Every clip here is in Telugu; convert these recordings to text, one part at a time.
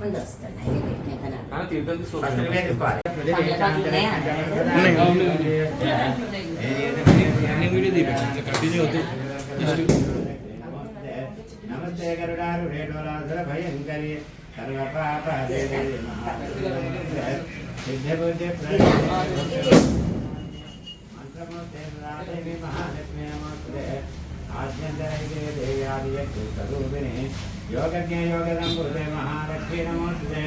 ముందు వస్తున్నాయి పెట్టినాక నాకు. కానీ తీర్థం ఫస్ట్ తీసుకోవాలి నువ్వే తీసుకోవాలి అన్ని వీడియో తీపెట్టాను కంటిన్యూ వద్దు నమస్తే గరుడారు రేణురాసుర భయంకరి సర్వపాప సిద్ధబుద్ధి మంత్రమూర్తే మహాలక్ష్మీ నమస్తే ఆద్యంతరైకే దేయాదియత్తు స్వరూపిణి యోగజ్ఞ యోగదంబుదే మహాలక్ష్మీ నమస్తే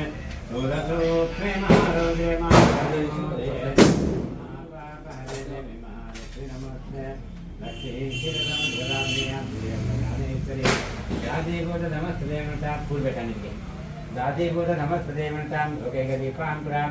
సూరసూక్ష్మే మహారోగే మహాలక్ష్మీ నమస్తే దాదీభూత నమస్తదేవత పూలు పెట్టానికి దాదీభూత నమస్తదేవతాం ఒకే దీపాంకురాం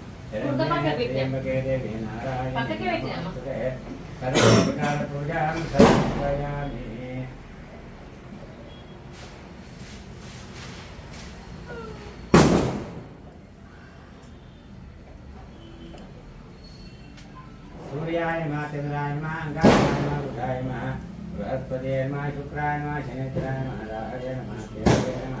सूर्याय मा चंद्राय मा अंगाय मा बुधाय मा बृहस्पतिये मा शुक्राय मा शनित्राय मा राहवे मा केतवे मा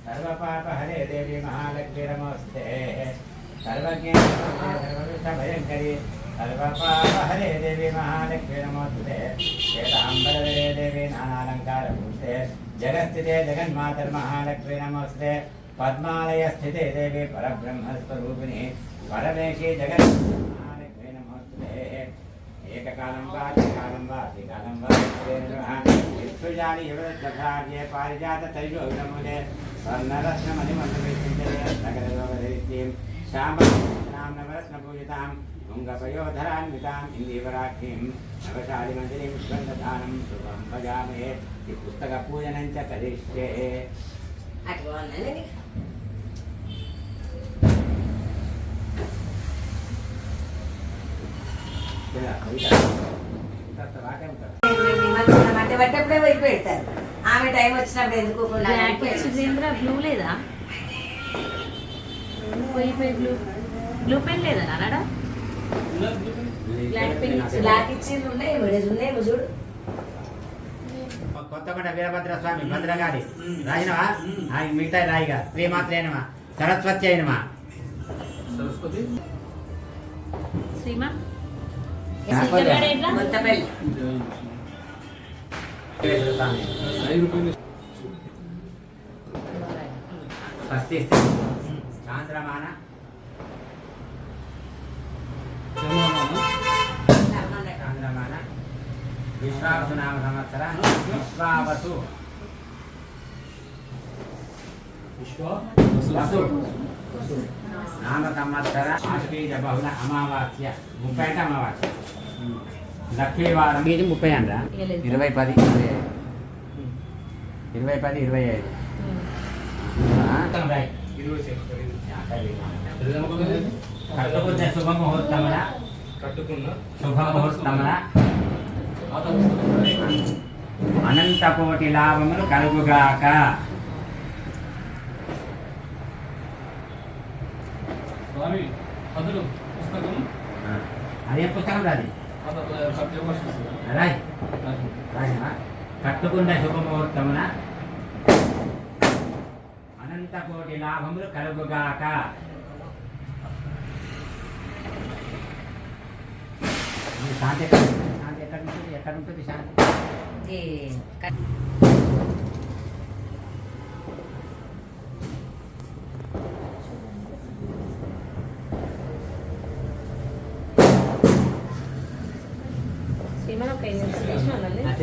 सर्वपापहरे देवी महालक्ष्मी नमस्ते सर्वज्ञ सर्वविषभयङ्करी सर्वपापहरे देवी महालक्ष्मी नमोस्तुते श्वेताम्बरधरे देवी नानालङ्कारभूषिते जगत्स्थिते जगन्मातर्महालक्ष्मी नमस्ते पद्मालय स्थिते देवी परब्रह्मस्वरूपिणी ఏకకాలం వా త్రికాలం వా త్రికాలం వా విష్ణుజాని యువధార్యే పారిజాత తైలోములే స్వర్ణరత్నమని మంత్రవేక్షించగలరీం శ్యామం నవరత్న పూజితాం ఉంగపయోధరాన్వితాం ఇందీవరాఖ్యం నవశాలి మందిరీం స్వందధానం శుభం భజామే. ఈ పుస్తక పూజనం చ అటు బాగుందండి. అంటే పట్టేప్పుడే పోయి పెడతారు ఆమె టైం వచ్చినప్పుడు ఎందుకు బ్లూ లేదా బ్లూ బ్లూ పెన్ లేదా నాడా బ్లాక్ ఇచ్చింది ఉన్నాయి విడేసి ఉన్నాయి చూడు. కొత్తకొండ వీరభద్ర స్వామి భద్రగారి రాయినవా మిగతా రాయిగా. శ్రీమాత్రేనమా సరస్వతి అయినమా సరస్వతి శ్రీమా? నాకు శ్రీకర్ ఎట్లా నామ సంవత్సర విశ్వావసు విశ్వాసు నామ సంవత్సర ఆశ్వీజ బహుళ అమావాస్య ముప్పై అంటే అమావాస్య. లక్ష్మీవారం ఇది ముప్పై అంట. ఇరవై పది ఇరవై ఐదు. ఇరవై పది ఇరవై ఐదు. కట్టుకున్న శుభముహూర్తమున కట్టుకున్న శుభముహూర్తమున అనంత కోటి లాభములు కలుగుగాక. స్వామి అతడు పుస్తకం అదే పుస్తకం రాది. రాయ్. రాయనా? కట్టుకున్న శుభముహూర్తమున అనంత కోటి లాభములు కలుగుగాక. ఈ శాంతి ఎక్కడ? శాంతి ఎక్కడ ఉంటుంది? ఎక్కడ ఉంటుంది శాంతి?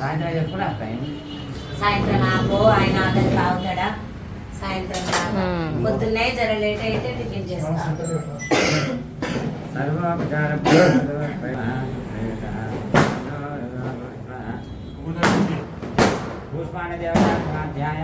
సాయంత్రం చెప్పురా సాయంత్రం నాకు ఆయన అతను తాగుతాడా సాయంత్రం పొద్దున్నే జర లేట్ అయితే టిఫిన్ చేస్తా సర్వోపచార పుష్పాణ దేవత ధ్యాయ